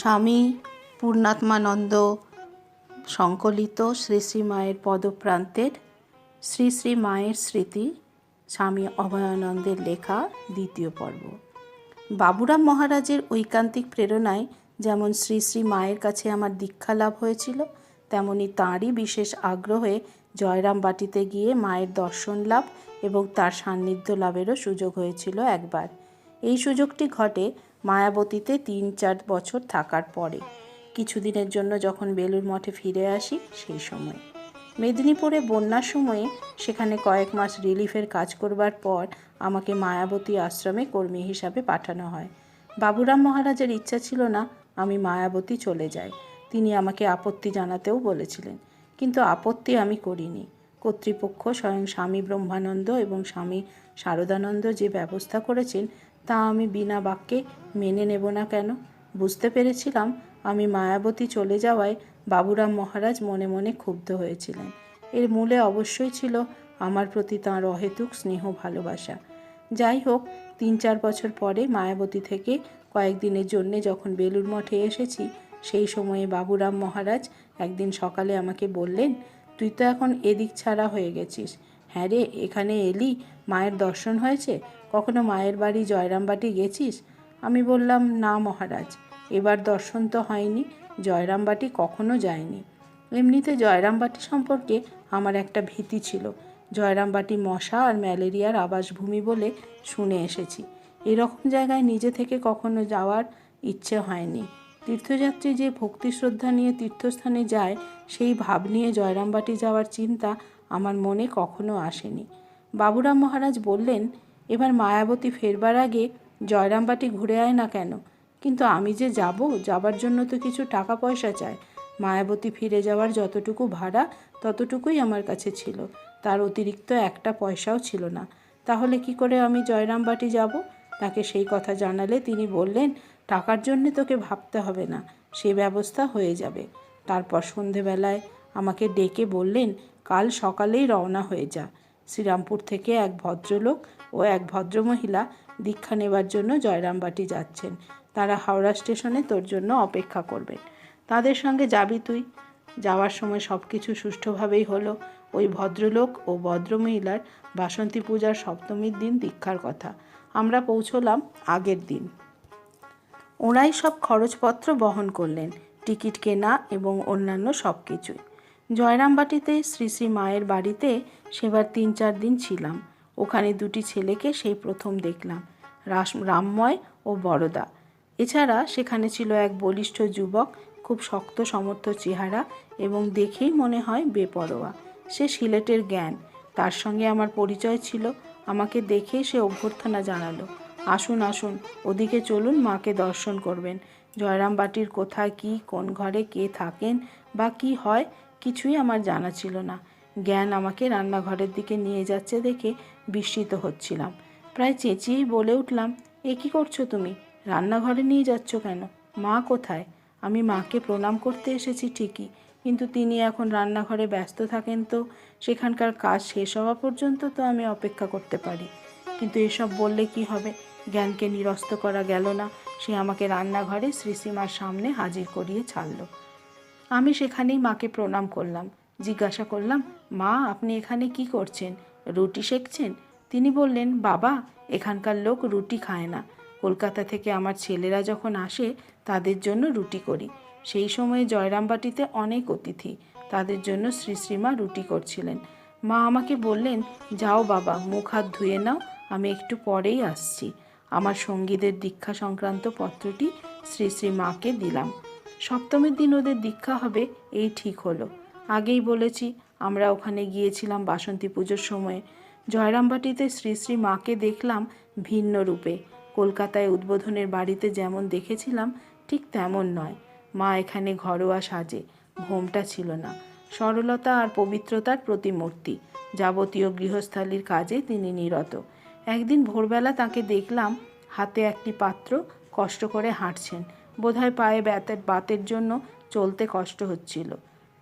স্বামী পূর্ণাত্মানন্দ সংকলিত শ্রী শ্রী মায়ের পদপ্রান্তের শ্রী শ্রী মায়ের স্মৃতি স্বামী অভয়ানন্দের লেখা দ্বিতীয় পর্ব। বাবুরাম মহারাজের ঐকান্তিক প্রেরণায় যেমন শ্রী শ্রী মায়ের কাছে আমার দীক্ষা লাভ হয়েছিল, তেমনি তাঁরই বিশেষ আগ্রহে জয়রাম বাটিতে গিয়ে মায়ের দর্শন লাভ এবং তার সান্নিধ্য লাভেরও সুযোগ হয়েছিল একবার। এই সুযোগটি ঘটে মায়াবতীতে তিন চার বছর থাকার পরে। কিছুদিনের জন্য যখন বেলুর মঠে ফিরে আসি, সেই সময়। মেদিনীপুরে বন্যার সময়ে সেখানে কয়েক মাস রিলিফের কাজ করবার পর আমাকে মায়াবতী আশ্রমে কর্মী হিসাবে পাঠানো হয়। বাবুরাম মহারাজের ইচ্ছা ছিল না আমি মায়াবতী চলে যাই। তিনি আমাকে আপত্তি জানাতেও বলেছিলেন। কিন্তু আপত্তি আমি করিনি। কর্তৃপক্ষ স্বয়ং স্বামী ব্রহ্মানন্দ এবং স্বামী শারদানন্দ যে ব্যবস্থা করেছেন তা আমি বিনা বাক্যে মেনে নেব না কেন? বুঝতে পেরেছিলাম আমি মায়াবতী চলে যাওয়ায় বাবুরাম মহারাজ মনে মনে ক্ষুব্ধ হয়েছিলেন। এর মূলে অবশ্যই ছিল আমার প্রতি তাঁর অহেতুক স্নেহ ভালোবাসা। যাই হোক, তিন চার বছর পরে মায়াবতী থেকে কয়েকদিনের জন্যে যখন বেলুর মঠে এসেছি, সেই সময়ে বাবুরাম মহারাজ একদিন সকালে আমাকে বললেন, তুই তো এখন এদিক ছাড়া হয়ে গেছিস। হ্যাঁ রে, এখানে এলি? মায়ের দর্শন হয়েছে? কখনো মায়ের বাড়ি জয়রামবাটি গেছিস? আমি বললাম, না মহারাজ, এবার দর্শন তো হয়নি, জয়রামবাটি কখনো যায়নি। এমনিতে জয়রামবাটি সম্পর্কে আমার একটা ভীতি ছিল। জয়রামবাটি মশা আর ম্যালেরিয়ার আবাসভূমি বলে শুনে এসেছি। এরকম জায়গায় নিজে থেকে কখনো যাওয়ার ইচ্ছে হয়নি। তীর্থযাত্রী যে ভক্তি শ্রদ্ধা নিয়ে তীর্থস্থানে যায়, সেই ভাব নিয়ে জয়রামবাটি যাওয়ার চিন্তা আমার মনে কখনো আসেনি। বাবুরাম মহারাজ বললেন এবার মায়াবতী ফেরবার আগে জয়রামবাটি ঘুরে আয় না কেন? কিন্তু আমি যে যাব, যাবার জন্য তো কিছু টাকা পয়সা চাই। মায়াবতী ফিরে যাওয়ার যতটুকু ভাড়া, ততটুকুই আমার কাছে ছিল। তার অতিরিক্ত একটা পয়সাও ছিল না। তাহলে কি করে আমি জয়রামবাটি যাব? তাকে সেই কথা জানালে তিনি বললেন, টাকার জন্যে তোকে ভাবতে হবে না, সে ব্যবস্থা হয়ে যাবে। তারপর সন্ধেবেলায় আমাকে ডেকে বললেন, কাল সকালেই রওনা হয়ে যা। শ্রীরামপুর থেকে এক ভদ্রলোক ও এক ভদ্রমহিলা দীক্ষা নেবার জন্য জয়রামবাটি যাচ্ছেন। তারা হাওড়া স্টেশনে তোর জন্য অপেক্ষা করবেন। তাদের সঙ্গে যাবি তুই। যাওয়ার সময় সব কিছু সুষ্ঠুভাবেই হলো। ওই ভদ্রলোক ও ভদ্রমহিলার বাসন্তী পূজার সপ্তমীর দিন দীক্ষার কথা। আমরা পৌঁছলাম আগের দিন। ওনাই সব খরচপত্র বহন করলেন। টিকিট কেনা এবং অন্যান্য সব কিছুই জয়রামবাটিতে শ্রী শ্রী মায়ের বাড়িতে সেবার তিন চার দিন ছিলাম। ওখানে দুটি ছেলেকে সেই প্রথম দেখলাম, রাস, রামময় ও বড়দা। এছাড়া সেখানে ছিল এক বলিষ্ঠ যুবক, খুব শক্ত সমর্থ চেহারা এবং দেখেই মনে হয় বেপরোয়া। সে সিলেটের জ্ঞান, তার সঙ্গে আমার পরিচয় ছিল। আমাকে দেখে সে অভ্যর্থনা জানালো, আসুন আসুন, ওদিকে চলুন, মাকে দর্শন করবেন। জয়রামবাটির কোথায়, কি, কোন ঘরে কে থাকেন বা কি হয় কিছুই আমার জানা ছিল না। জ্ঞান আমাকে রান্নাঘরের দিকে নিয়ে যাচ্ছে দেখে বিস্মিত হচ্ছিলাম। প্রায় চেঁচিয়েই বলে উঠলাম, এ কী করছ তুমি? রান্নাঘরে নিয়ে যাচ্ছ কেন? মা কোথায়? আমি মাকে প্রণাম করতে এসেছি ঠিকই, কিন্তু তিনি এখন রান্নাঘরে ব্যস্ত থাকেন তো, সেখানকার কাজ শেষ হওয়া পর্যন্ত তো আমি অপেক্ষা করতে পারি। কিন্তু এসব বললে কি হবে? জ্ঞানকে নিরস্ত করা গেল না, সে আমাকে রান্নাঘরে শ্রীসীমার সামনে হাজির করিয়ে ছাড়ল। আমি সেখানেই মাকে প্রণাম করলাম। জিজ্ঞাসা করলাম, মা, আপনি এখানে কি করছেন? রুটি সেঁকছেন তিনি বললেন, বাবা, এখানকার লোক রুটি খায় না। কলকাতা থেকে আমার ছেলেরা যখন আসে, তাদের জন্য রুটি করি। সেই সময়ে জয়রামবাটিতে অনেক অতিথি। তাদের জন্য শ্রী শ্রীমা রুটি করছিলেন। মা আমাকে বললেন, যাও বাবা, মুখ হাত ধুয়ে নাও, আমি একটু পরেই আসছি। আমার সঙ্গীদের দীক্ষা সংক্রান্ত পত্রটি শ্রী শ্রী মাকে দিলাম। সপ্তমীর দিন ওদের দীক্ষা হবে, এই ঠিক হলো। আগেই বলেছি, আমরা ওখানে গিয়েছিলাম বাসন্তী পুজোর সময়ে। জয়রামবাটিতে শ্রী শ্রী মাকে দেখলাম ভিন্ন রূপে। কলকাতায় উদ্বোধনের বাড়িতে যেমন দেখেছিলাম, ঠিক তেমন নয়। মা এখানে ঘরোয়া সাজে, ঘোমটা ছিল না। সরলতা আর পবিত্রতার প্রতিমূর্তি, যাবতীয় গৃহস্থালির কাজে তিনি নিরত। একদিন ভোরবেলা তাকে দেখলাম, হাতে একটি পাত্র, কষ্ট করে হাঁটছেন। বোধহয় পায়ে ব্যাতের বাতের জন্য চলতে কষ্ট হচ্ছিল।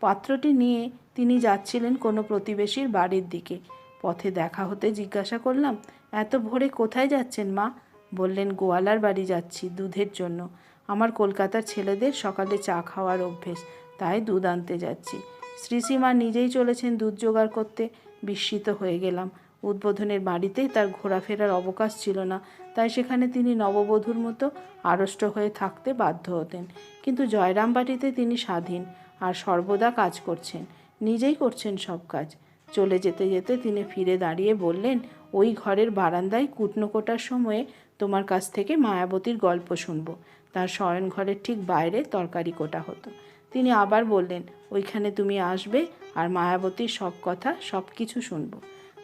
পাত্রটি নিয়ে তিনি যাচ্ছিলেন কোনো প্রতিবেশীর বাড়ির দিকে। পথে দেখা হতে জিজ্ঞাসা করলাম, এত ভোরে কোথায় যাচ্ছেন মা? বললেন, গোয়ালার বাড়ি যাচ্ছি দুধের জন্য। আমার কলকাতার ছেলেদের সকালে চা খাওয়ার অভ্যেস, তাই দুধ আনতে যাচ্ছি। শ্রীসীমা নিজেই চলেছেন দুধ জোগাড় করতে। বিস্মিত হয়ে গেলাম। উদ্বোধনের বাড়িতেই তার ঘোরাফেরার অবকাশ ছিল না, তাই সেখানে তিনি নববধূর মতো আড়ষ্ট হয়ে থাকতে বাধ্য হতেন। কিন্তু জয়রাম বাটিতে তিনি স্বাধীন আর সর্বদা কাজ করছেন, নিজেই করছেন সব কাজ। চলে যেতে যেতে তিনি ফিরে দাঁড়িয়ে বললেন, ওই ঘরের বারান্দায় কুটনো কোটার সময়ে তোমার কাছ থেকে মায়াবতীর গল্প শুনব। তার শয়ন ঘরের ঠিক বাইরে তরকারি কোটা হতো। তিনি আবার বললেন, ওইখানে তুমি আসবে আর মায়াবতীর সব কথা, সব কিছু শুনব।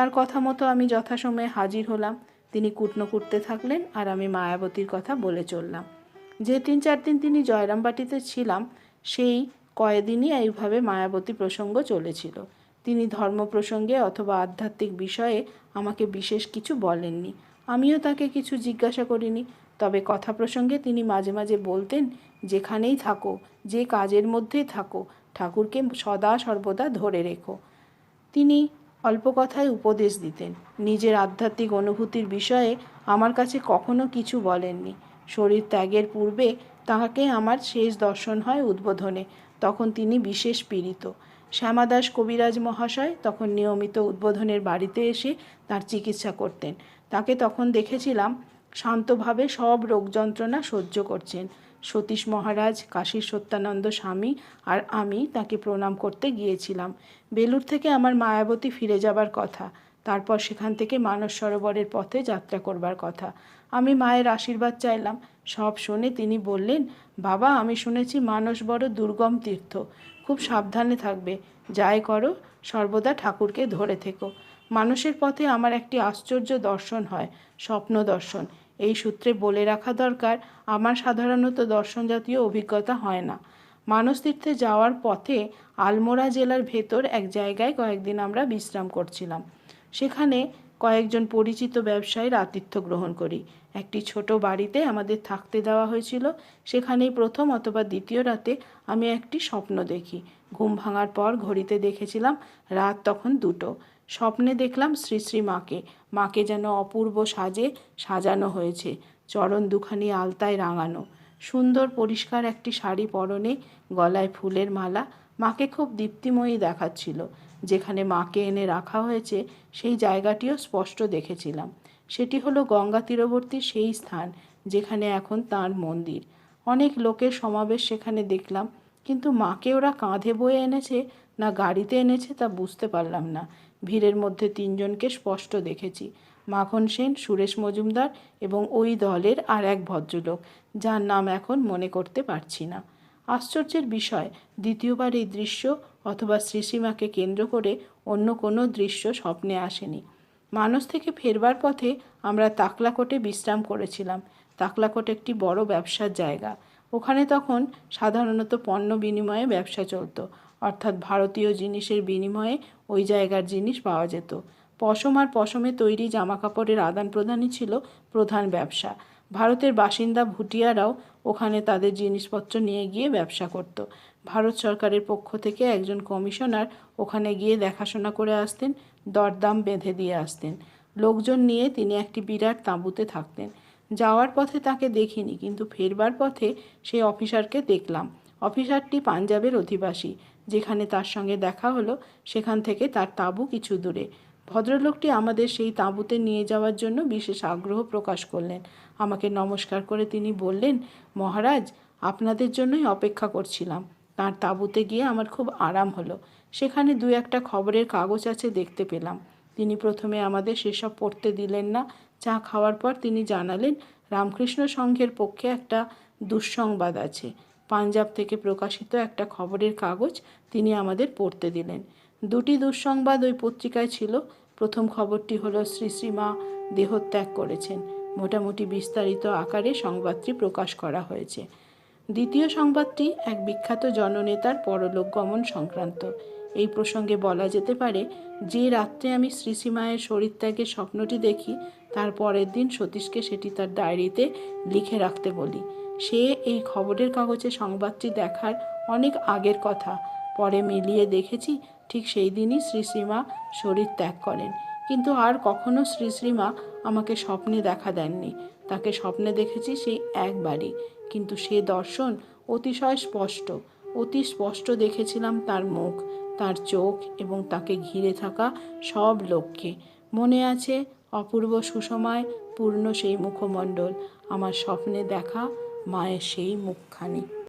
তার কথা মতো আমি যথাসময়ে হাজির হলাম। তিনি কুটনো কুটতে থাকলেন আর আমি মায়াবতীর কথা বলে চললাম। যে তিন চার দিন তিনি জয়রামবাটিতে ছিলাম, সেই কয়েকদিনই এইভাবে মায়াবতী প্রসঙ্গ চলেছিল। তিনি ধর্ম প্রসঙ্গে অথবা আধ্যাত্মিক বিষয়ে আমাকে বিশেষ কিছু বলেননি। আমিও তাকে কিছু জিজ্ঞাসা করিনি। তবে কথা প্রসঙ্গে তিনি মাঝে মাঝে বলতেন, যেখানেই থাকো, যে কাজের মধ্যেই থাকো, ঠাকুরকে সদা সর্বদা ধরে রেখো। তিনি অল্প কথায় উপদেশ দিতেন। নিজের আধ্যাত্মিক অনুভূতির বিষয়ে আমার কাছে কখনো কিছু বলেননি। শরীর ত্যাগের পূর্বে তাহাকে আমার শেষ দর্শন হয় উদ্বোধনে, তখন তিনি বিশেষ পীড়িত। শ্যামাদাস কবিরাজ মহাশয় তখন নিয়মিত উদ্বোধনের বাড়িতে এসে তার চিকিৎসা করতেন। তাকে তখন দেখেছিলাম শান্তভাবে সব রোগ যন্ত্রণা সহ্য করছেন। সতীশ মহারাজ, কাশীর সত্যানন্দ স্বামী আর আমি তাকে প্রণাম করতে গিয়েছিলাম। বেলুর থেকে আমার মায়াবতী ফিরে যাবার কথা, তারপর সেখান থেকে মানস সরোবরের পথে যাত্রা করবার কথা। আমি মায়ের আশীর্বাদ চাইলাম। সব শুনে তিনি বললেন, বাবা, আমি শুনেছি মানস বড় দুর্গম তীর্থ। খুব সাবধানে থাকবে। যাই করো, সর্বদা ঠাকুরকে ধরে থেকো। মানুষের পথে আমার একটি আশ্চর্য দর্শন হয়, স্বপ্ন দর্শন। এই সূত্রে বলে রাখা দরকার, আমার সাধারণত দর্শন জাতীয় অভিজ্ঞতা হয় না। মানস তীর্থে যাওয়ার পথে আলমোড়া জেলার ভেতর এক জায়গায় কয়েকদিন আমরা বিশ্রাম করছিলাম। সেখানে কয়েকজন পরিচিত ব্যবসায়ীর আতিথ্য গ্রহণ করি। একটি ছোট বাড়িতে আমাদের থাকতে দেওয়া হয়েছিল। সেখানেই প্রথম অথবা দ্বিতীয় রাতে আমি একটি স্বপ্ন দেখি। ঘুম ভাঙার পর ঘড়িতে দেখেছিলাম, রাত তখন দুটো। স্বপ্নে দেখলাম শ্রী শ্রী মাকে। মাকে যেন অপূর্ব সাজে সাজানো হয়েছে, চরণ দুখানি আলতায় রাঙানো। সুন্দর পরিষ্কার একটি শাড়ি পরনে গলায় ফুলের মালা মাকে খুব দীপ্তিময়ী দেখাচ্ছিল। যেখানে মাকে এনে রাখা হয়েছে, সেই জায়গাটিও স্পষ্ট দেখেছিলাম। সেটি হলো গঙ্গা তীরবর্তী সেই স্থান, যেখানে এখন তার মন্দির। অনেক লোকের সমাবেশ সেখানে দেখলাম, কিন্তু মাকে ওরা কাঁধে বয়ে এনেছে না গাড়িতে এনেছে তা বুঝতে পারলাম না। ভিড়ের মধ্যে তিনজনকে স্পষ্ট দেখেছি। মাখন সেন, সুরেশ মজুমদার এবং ওই দলের আর এক ভদ্রলোক, যার নাম এখন মনে করতে পারছি না। আশ্চর্যের বিষয়, দ্বিতীয়বার এই দৃশ্য অথবা শ্রীসীমাকে কেন্দ্র করে অন্য কোনো দৃশ্য স্বপ্নে আসেনি। মানস থেকে ফেরবার পথে আমরা তাকলাকোটে বিশ্রাম করেছিলাম। তাকলাকোট একটি বড় ব্যবসার জায়গা। ওখানে তখন সাধারণত পণ্য বিনিময়ে ব্যবসা চলতো। অর্থাৎ ভারতীয় জিনিসের বিনিময়ে ওই জায়গার জিনিস পাওয়া যেত। পশম আর পশমে তৈরি জামাকাপড়ের আদান প্রদানই ছিল প্রধান ব্যবসা। ভারতের বাসিন্দা ভুটিয়ারাও ওখানে তাদের জিনিসপত্র নিয়ে গিয়ে ব্যবসা করত। ভারত সরকারের পক্ষ থেকে একজন কমিশনার ওখানে গিয়ে দেখাশোনা করে আসতেন, দরদাম বেঁধে দিয়ে আসতেন। লোকজন নিয়ে তিনি একটি বিরাট তাঁবুতে থাকতেন। যাওয়ার পথে তাকে দেখিনি, কিন্তু ফেরবার পথে সেই অফিসারকে দেখলাম। অফিসারটি পাঞ্জাবের অধিবাসী। যেখানে তার সঙ্গে দেখা হলো, সেখান থেকে তার তাঁবু কিছু দূরে। ভদ্রলোকটি আমাদের সেই তাঁবুতে নিয়ে যাওয়ার জন্য বিশেষ আগ্রহ প্রকাশ করলেন। আমাকে নমস্কার করে তিনি বললেন, মহারাজ, আপনাদের জন্যই অপেক্ষা করছিলাম। তার তাঁবুতে গিয়ে আমার খুব আরাম হলো। সেখানে দু একটা খবরের কাগজ আছে দেখতে পেলাম। তিনি প্রথমে আমাদের সেসব পড়তে দিলেন না। চা খাওয়ার পর তিনি জানালেন, রামকৃষ্ণ সংঘের পক্ষে একটা দুঃসংবাদ আছে। পাঞ্জাব থেকে প্রকাশিত একটা খবরের কাগজ তিনি আমাদের পড়তে দিলেন। দুটি দুঃসংবাদ ওই পত্রিকায় ছিল। প্রথম খবরটি হলো, শ্রী শ্রীমা দেহত্যাগ করেছেন। মোটামুটি বিস্তারিত আকারে সংবাদটি প্রকাশ করা হয়েছে। দ্বিতীয় সংবাদটি এক বিখ্যাত জননেতার পরলোক গমন সংক্রান্ত। এই প্রসঙ্গে বলা যেতে পারে, যে রাত্রে আমি শ্রীসীমায়ের শরীরত্যাগের স্বপ্নটি দেখি, তার পরের দিন সতীশকে সেটি তার ডায়েরিতে লিখে রাখতে বলি। সে এই খবরের কাগজে সংবাদটি দেখার অনেক আগের কথা। পরে মিলিয়ে দেখেছি ঠিক সেই দিনই শ্রীশ্রীমা শরীর ত্যাগ করেন। কিন্তু আর কখনো শ্রীশ্রীমা আমাকে স্বপ্নে দেখা দেননি। তাকে স্বপ্নে দেখেছি সেই একবারই। কিন্তু সে দর্শন অতিশয় স্পষ্ট। অতি স্পষ্ট দেখেছিলাম তার মুখ, তার চোখ এবং তাকে ঘিরে থাকা সব লোককে মনে আছে অপূর্ব সুষমায় পূর্ণ সেই মুখমণ্ডল। আমার স্বপ্নে দেখা মায়ের সেই মুখখানি।